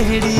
टेढ़ी